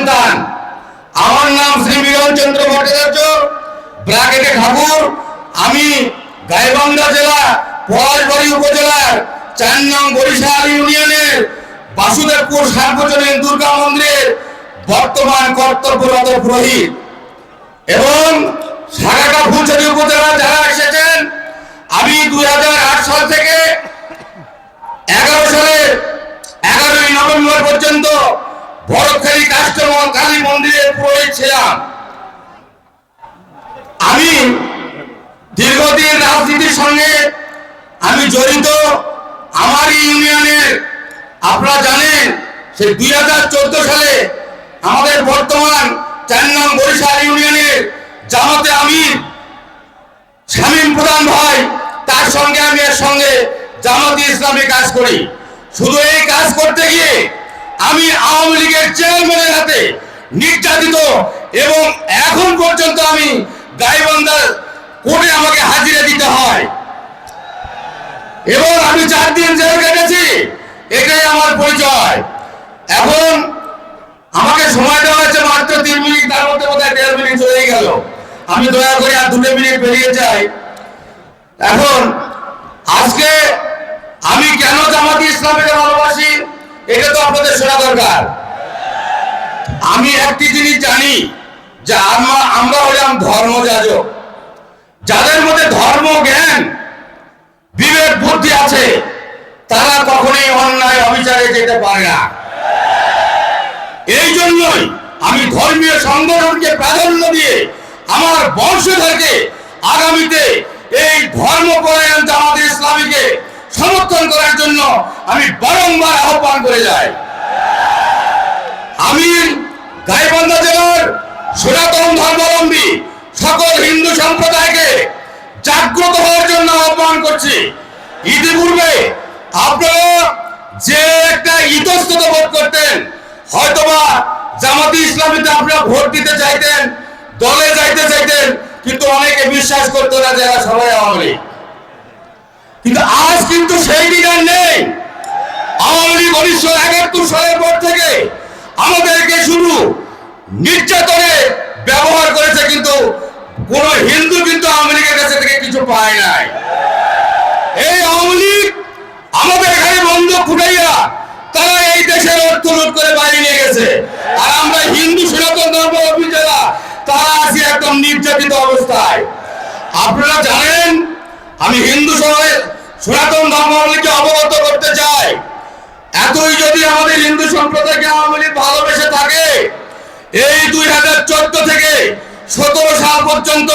সন্তান। আমার নাম শ্রী মিলন চন্দ্র ভট্টাচার্য ব্রাকেটে ঠাকুর। আমি গাইবান্ধা জেলা, পলাশবাড়ি উপজেলার চার নং বরিশাল ইউনিয়নের বাসুদেবপুর সার্বজনীন দুর্গা মন্দিরের বর্তমান কর্তব্যরত পুরোহিত। এবং সারাটা ফুলছড়ি উপজেলা যারা এসেছেন, আমি দুই সাল থেকে এগারো সালের এগারোই নভেম্বর পর্যন্ত ভরতখালী কাস্টমর কালী মন্দিরের পুরোহিত ছিলাম। আমি দীর্ঘদিন রাজনীতির সঙ্গে আমি জড়িত। আমার ইউনিয়নের, আপনারা জানেন, সে দুই হাজার চোদ্দ সালে আমাদের বর্তমান চার নং বরিশাল ইউনিয়নের জামাতে আমি শামীম প্রধান ভাই, তার সঙ্গে আমি এর সঙ্গে জামাতি ইসলামী কাজ করি। শুধু এই কাজ করতে গিয়ে আমি আওয়ামী লীগের চেয়ারম্যানের হাতে নির্যাতিত এবং এখন পর্যন্ত আমি গাইবান্ধার কোর্টে আমাকে হাজিরা দিতে হয়। এবং আমি চার দিন জেল কেটেছি এটাই আমার পরিচয়। এখন আমাকে সময় দেওয়া হয়েছে মাত্র তিন মিনিট, তার মধ্যে বোধহয় দেড় মিনিট চলে গেল। আমি দয়া করে আর দুটো মিনিট বেরিয়ে যাই। এখন আজকে আমি কেন জামাতি ইসলামীকে ভালোবাসি? আপনাদের শোনা দরকার। আমি একটি জিনিস জানি যে আমরা আমরা হলাম ধর্মযাজক। যাদের মধ্যে ধর্ম জ্ঞান বিবেক বুদ্ধি আছে, তারা কখনোই অন্যায় অবিচারে যেতে পারে না। এই জন্যই আমি ধর্মীয় সংগঠনকে প্রাধান্য দিয়ে আমার বংশধরকে আগামীতে এই ধর্মপরায়ণ জামাত ইসলামীকে সমর্থন করার জন্য আমি বারংবার আহ্বান করে যাই আমি গাইবান্ধা জেলার সনাতন ধর্মাবলম্বী সকল হিন্দু সম্প্রদায়কে জাগ্রত হওয়ার জন্য আহ্বান করছি ইতিপূর্বে আপনারা যে একটা ইতস্তত বোধ করতেন, হয়তোবা জামাতি ইসলামীতে আপনারা ভোট দিতে চাইতেন, দলে যাইতে চাইতেন, কিন্তু অনেকে বিশ্বাস করতো না যারা সবাই আওয়ামী। কিন্তু আজ কিন্তু সেই দিন আর নেই। আওয়ামী লীগ উনিশশো একাত্তর সালের পর থেকে আমাদেরকে শুধু নির্যাতনে ব্যবহার করেছে, কিন্তু কোন হিন্দু কিন্তু আওয়ামী লীগের কাছে থেকে কিছু পায় নাই। এই আওয়ামী লীগ আমাদের এখানে বন্ধ ফুটাইয়া তারা এই দেশের অর্থ লুট করে বাইরে নিয়ে গেছে। আর আমরা হিন্দু সনাতন ধর্ম যারা তারা আছি একদম নির্যাতিত অবস্থায়। আপনারা জানেন আমি হিন্দু সমাজে সনাতন ধর্মাবলীকে অবগত করতে চাই। এতই যদি আমাদের হিন্দু সম্প্রদায়কে আওয়ামী ভালোবেসে থাকে, এই দুই হাজার চোদ্দ থেকে সতেরো সাল পর্যন্ত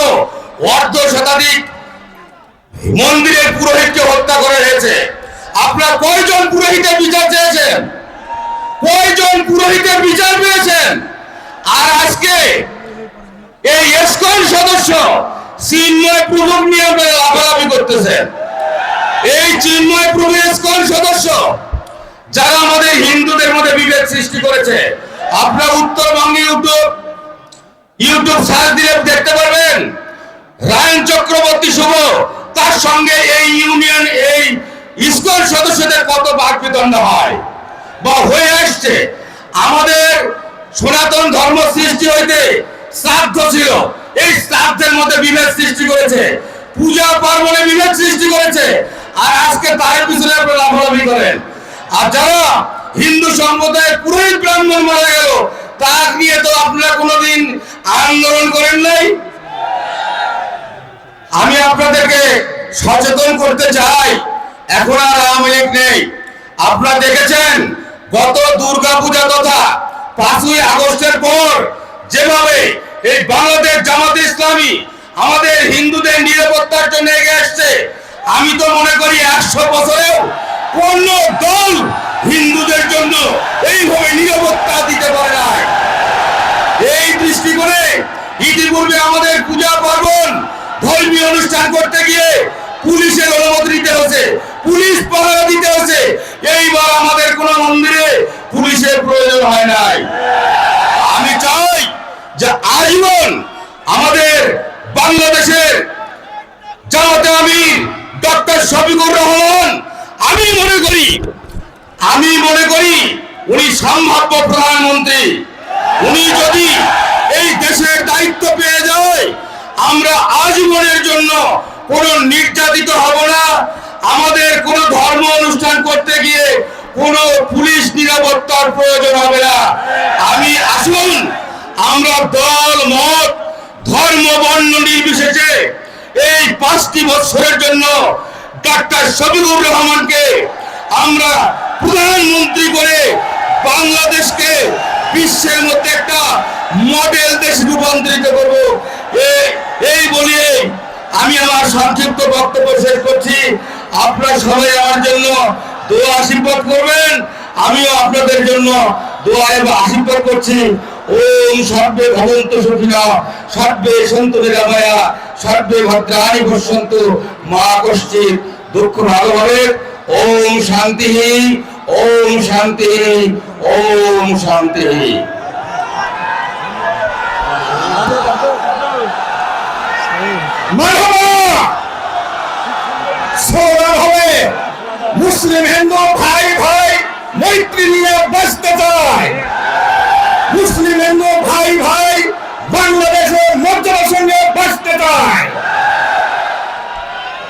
অর্ধ শতাধিক মন্দিরের পুরোহিতকে হত্যা করা হয়েছে। আপনারা কয়জন পুরোহিতের বিচার চেয়েছেন কয়জন পুরোহিতের বিচার পেয়েছেন? আর আজকে এই এসকন সদস্য চিন্ময় প্রভুক নিয়ে এই চিন্ময় প্রভু এসকন সদস্য। যারা আমাদের হিন্দুদের মধ্যে বিভেদ সৃষ্টি করেছে, আপনারা উত্তরবঙ্গে ইউটিউব ইউটিউব সার্চ দিলে দেখতে পারবেন, রায়ন চক্রবর্তী শুভ তার সঙ্গে এই ইউনিয়ন, এই ইসকন সদস্যদের কত বাক বিতণ্ড হয় বা হয়ে আসছে। আমাদের সনাতন ধর্ম সৃষ্টি হইতে শ্রাদ্ধ ছিল। এই শ্রাদ্ধের মধ্যে বিভেদ সৃষ্টি করেছে। পূজা পার্বণে বিভেদ সৃষ্টি করেছে। আর আজকে তার পিছনে লাফালাফি করেন। আর যারা হিন্দু সম্প্রদায়ের পুরোহিত ব্রাহ্মণ মারা গেল, তার নিয়ে তো আপনারা কোনোদিন আন্দোলন করেন নাই? আমি আপনাদেরকে সচেতন করতে চাই, এখন আর আওয়ামী লীগ নেই। আপনারা দেখেছেন গত দুর্গা পূজা তথা পাঁচই আগস্টের পর যেভাবে এই বাংলাদেশ জামাত ইসলামী আমাদের হিন্দুদের নিরাপত্তার জন্য এগিয়ে আসছে আমি তো মনে করি একশো বছরেও কোন দল হিন্দুদের জন্য এইভাবে নিরাপত্তা দিতে পারে না এই দৃষ্টি করে ইতিপূর্বে আমাদের পূজা পার্বণ ধর্মীয় অনুষ্ঠান করতে গিয়ে পুলিশের অনুমতি দিতে হচ্ছে পুলিশ পাহারা দিতে হচ্ছে এইবার আমাদের কোন মন্দিরে পুলিশের প্রয়োজন হয় নাই। আমি চাই যে আজীবন আমাদের বাংলাদেশের ডক্টর শফিকুর রহমান। আমি মনে করি, আমি মনে করি উনি সম্ভাব্য প্রধানমন্ত্রী। উনি যদি এই দেশের দায়িত্ব পেয়ে যায়, আমরা আজীবনের জন্য কোনো নির্যাতিত হব না। আমাদের কোনো ধর্ম অনুষ্ঠান করতে গিয়ে কোনো পুলিশ নিরাপত্তার প্রয়োজন হবে না। আমি আসুন, আমরা দল, মত, ধর্ম, বর্ণ নির্বিশেষে এই পাঁচটি বছরের জন্য ডাক্তার শফিকুর রহমানকে আমরা প্রধানমন্ত্রী করে বাংলাদেশকে বিশ্বের মধ্যে একটা মডেল দেশ রূপান্তরিত করব। এই বলিয়ে আমি আমার সংক্ষিপ্ত বক্তব্য শেষ করছি। আপনারা সবাই আমার জন্য দোয়া আশীর্বাদ করবেন। আমিও আপনাদের জন্য দোয়া এবং আশীর্বাদ করছি। ওম সর্বে ভবন্ত সুখিনা, সর্বে সন্তু নিরাময়া, সর্বে ভদ্রাণী পশ্যন্তু মা কশ্চিৎ দুঃখ ভালো হবে। ওম শান্তি ওম শান্তি ওম শান্তি। মুসলিম, হিন্দু, ভাই ভাই, মৈত্রী নিয়ে বাঁচতে চায়। মুসলিম, হিন্দু, ভাই ভাই